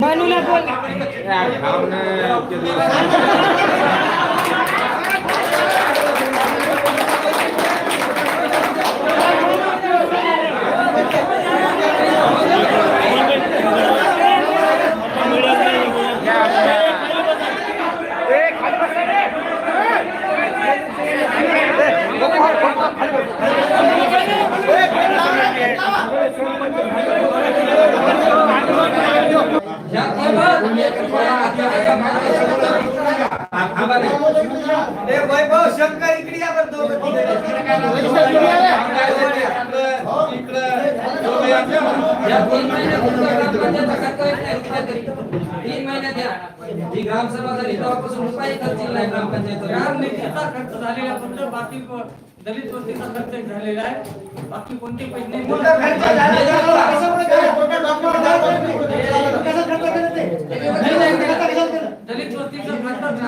मनूला बोल. वैभव शंकर इकडे या बरं तीन महिन्यात या. ही ग्रामसभा झाली. तेव्हापासून रुपये खर्च नाही खर्च झालेला फक्त बाकी प- दलित वस्तीचा खर्च एक झालेला आहे बाकी कोणते पैसे नाही मोठा खर्च झाला. दलित वस्तीचा खर्च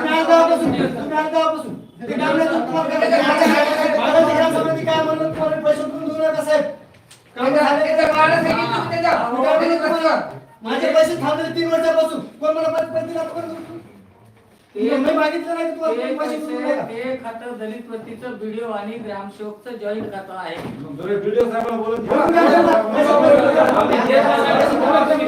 माझे पैसे थांबले तीन वर्षापासून कोण मला पैसे पैसे दिला कोण मी मागितलं नाही की ते पैसे पैसे नका. ते खातं दलित वस्तीचं व्हिडिओ आणि ग्रामसेवकचं जॉईंट खातं आहे दाखवा ते. समर्थक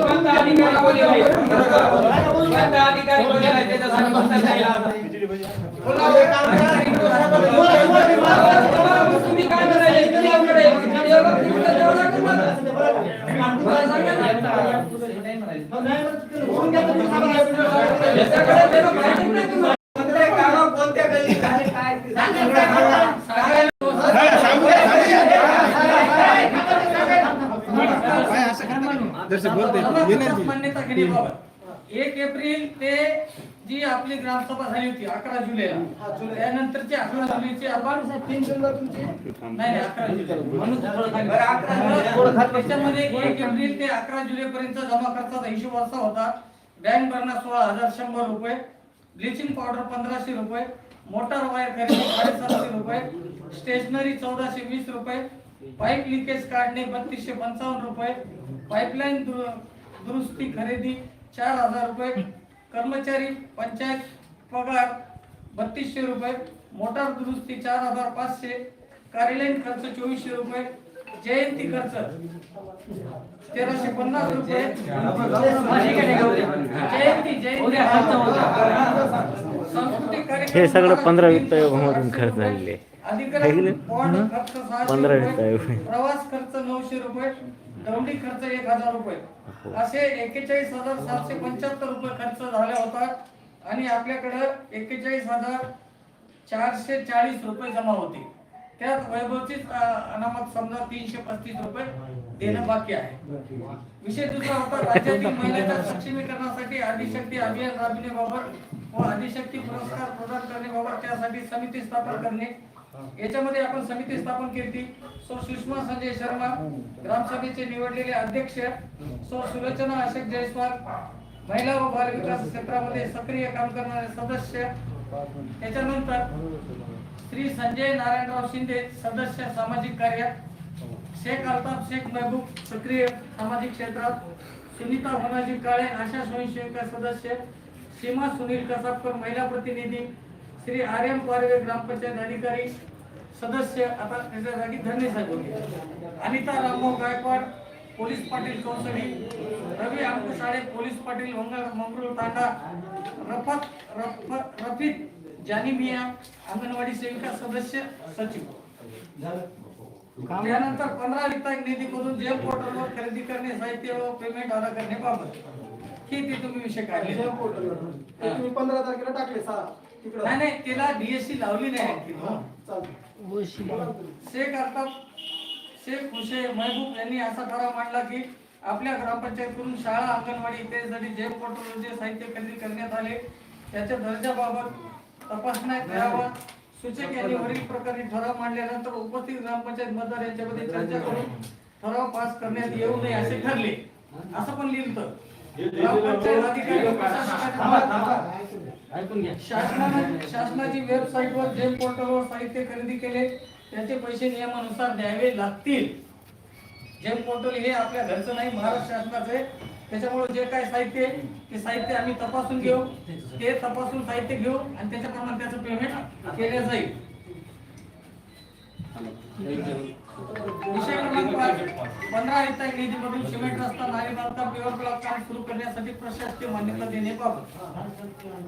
मान्यता घेण्याबाबत एक एप्रिल ते जी आपली ग्रामसभा झाली होती अकरा जुलैला त्यानंतरची अकरा जुलैची आपण तीन शंभर तुमचे? नाही नाही, अकरा जुलै. म्हणून जुलै. त्याच्यामध्ये एक एप्रिल ते अकरा जुलै पर्यंत जमा खर्चाचा हिशोब असा होता. बँक भरणा सोळा हजार शंभर रुपये ब्लिचिंग पावडर पंधराशे रुपये मोटार वायर खरेदी साडेसातशे रुपये स्टेशनरी चौदाशे वीस रुपये पाईप लिकेज काढणे बत्तीसशे पंचावन्न रुपये पाईपलाईन दुर- दुरुस्ती खरेदी चार हजार रुपये कर्मचारी पंचायत पगार बत्तीसशे रुपये मोटार दुरुस्ती चार हजार पाचशे कार्यालयीन खर्च चोवीसशे रुपये जयंती खर्च तेराशे पन्नास रुपये जयंती जयंती सांस्कृतिक हे सगळं पंधरा वित्त आयोगामधून खर्च झालेले. अधिकारी? बॉन्ड खर्च सहाशे पंधरा रुपये. वित्त आयोग. प्रवास खर्च नऊशे रुपये दौंडी खर्च एक हजार रुपये हो. असे एकेचाळीस हजार सातशे पंच्याहत्तर रुपये खर्च झाला होता आणि आपल्याकडं एक्केचाळीस हजार चारशे चाळीस रुपये जमा होते. त्यात वैभवचीच अनामत समजा तीनशे पस्तीस रुपये देणं बाकी आहे. विषय दुसरा होता राज्यातील महिलांच्या सक्षमीकरणासाठी आदिशक्ती अभियान राबविण्याबाबत व आदिशक्ती पुरस्कार प्रदान करण्याबाबत त्यासाठी समिती स्थापन करणे. याच्यामध्ये आपण समिती स्थापन केली सो सुषमा संजय शर्मा ग्रामसभेचे निवडलेले अध्यक्ष सो सुलोचना अशोक जयस्वाल महिला व बाल विकास क्षेत्रामध्ये सक्रिय काम करणारे सदस्य. त्याच्यानंतर श्री संजय नारायणराव शिंदे सदस्य सामाजिक कार्य. शेख अल्ताफ शेख महबूब सक्रिय सामाजिक क्षेत्रात. सुनीता होनाजी काळे आशा स्वयंसेविका सदस्य. सीमा सुनील कसाबकर महिला प्रतिनिधी. श्री आर एम पारवे ग्रामपंचायत अधिकारी सदस्य आता त्याच्या जागी धन्य साहेब अनिता रामभाऊ गायकवाड पोलीस पाटील चौसडी रवी अंकुशाळे पोलीस पाटील मंगळ मंगरुळ तांडा रफत रफ रफित जानिमिया अंगणवाडी सेविका सदस्य सचिव. त्यानंतर पंधरा वित्त निधीमधून जेल पोर्टलवर खरेदी करणे साहित्य व पेमेंट अदा करण्याबाबत ते तुम्ही विषय काढले. ते तुम्ही पंधरा तारखेला टाकले सहा तिकडं. नाही नाही तिला डीएससी लावली नाही आणखी. हा, चालतं. शेख अल्ताफ शेख हुशे महबूब यांनी असा ठराव मांडला की आपल्या ग्रामपंचायतकडून शाळा अंगणवाडी इत्यादीसाठी जे पोर्टलवर जे साहित्य खरेदी करण्यात आले त्याच्या दर्जाबाबत तपासण्या करावा सूचक यांनी वरील प्रकारे ठराव मांडल्यानंतर उपस्थित ग्रामपंचायत मतदार यांच्यामध्ये चर्चा करून ठराव पास करण्यात येऊ नये असे ठरले. असं पण लिहिलं ग्रामपंचायत शासनाची वेबसाईट वर शासनानं जेम पोर्टलवर साहित्य खरेदी केले. त्याचे पैसे नियमानुसार द्यावे लागतील. जेम पोर्टल हे आपल्या घरचं नाही महाराष्ट्र शासनाचं आहे. त्याच्यामुळे जे काय साहित्य ते साहित्य आम्ही तपासून घेऊ. ते तपासून साहित्य घेऊ आणि त्याच्याप्रमाणे त्याचं पेमेंट केलं जाईल. विषय क्रमांक पंधरा पंधरा निधी निधीमधून सिमेंट रस्ता नाले बांधकाम पेवर ब्लॉक काम सुरू करण्यासाठी प्रशासकीय मान्यता देण्याबाबत.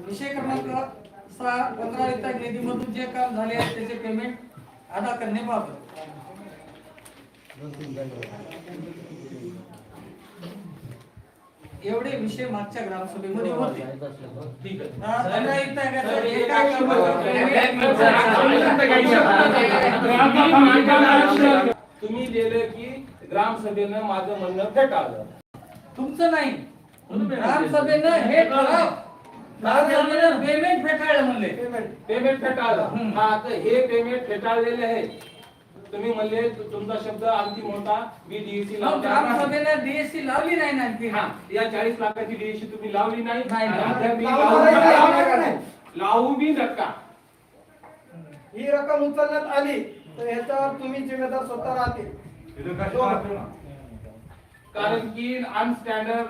विषय क्रमांक सहा पंधरा हेक्टर निधीमधून जे काम झाले आहे त्याचे पेमेंट अदा करण्याबाबत. एवढे विषय मागच्या ग्रामसभेमध्ये होते. ठीक आहे. हा, एका कामावर- तुम्ही लिहिलं की ग्रामसभेनं माझं म्हणणं फेटाळलं. तुमचं नाही. ग्रामसभेनं हे ठराव. पेमेंट फेटाळलं. म्हणले. पेमेंट फेटाळलं. हम्म. हा तर हे पेमेंट फेटाळलेले आहे. तुम्ही म्हणले तु- तुमचा शब्द अंतिम होता मी डीएससी मग ग्रामसभेनं डीएससी लावली. नाही ना आणखी? हा या चाळीस लाखाची डीएससी तुम्ही लावली नाही. नाही, आणि नाही. अद्याप मी लावू लावू नाही, नका. लावू नाही. लावू बी नका. ही रक्कम उचलण्यात आली तर ह्याच्यावर तुम्ही जिम्मेदार स्वतः राहतील कारण की unstandard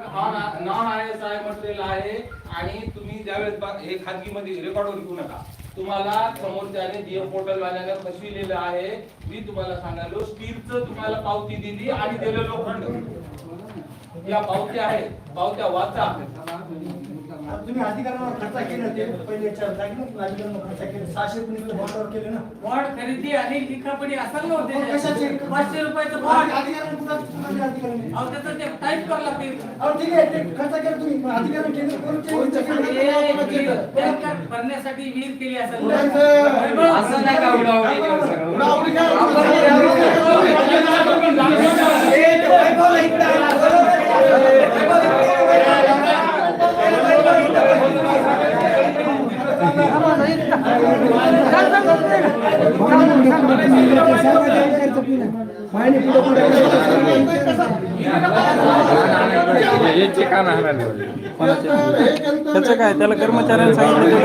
non I S I material आहे आणि तुम्ही ज्यावेळेस बा- हे खाजगीमध्ये रेकॉर्डवर घेऊ नका. तुम्हाला समोरच्याने जीएफ पोर्टल वाल्यानं कशी लिहिलं आहे मी तुम्हाला सांगालो स्टीलच तुम्हाला पावती दिली आणि दिलेलो लोखंड या पावत्या आहेत. पावत्या वाचा. तुम्ही अधिकाऱ्यांना खर्च केला ते पहिले चार जागी ना अधिकाऱ्यांना खर्च केले सहाशे रुपये बॉन्डवर केले ना वॉर्ड खरेदी आणि लिखापडी असं मग कशाचे? नव्हते पाचशे रुपयाचं वॉर्ड अधिकाऱ्यांना कुठं अधिकाऱ्यांनी अहो त्याचं ते टाईप करावं लागते अहो ठीक आहे ते खर्च केला तुम्ही अधिकाऱ्यांनी केंद्र करून ते विचार केला. बँकेत भरण्यासाठी विहीर केली असेल? असं नाही का उडावडी? उडावडी काय? हे ते वैभवला इकडे आला. कान हाणाले त्याचं काय त्याला कर्मचाऱ्यांना सांगितलं.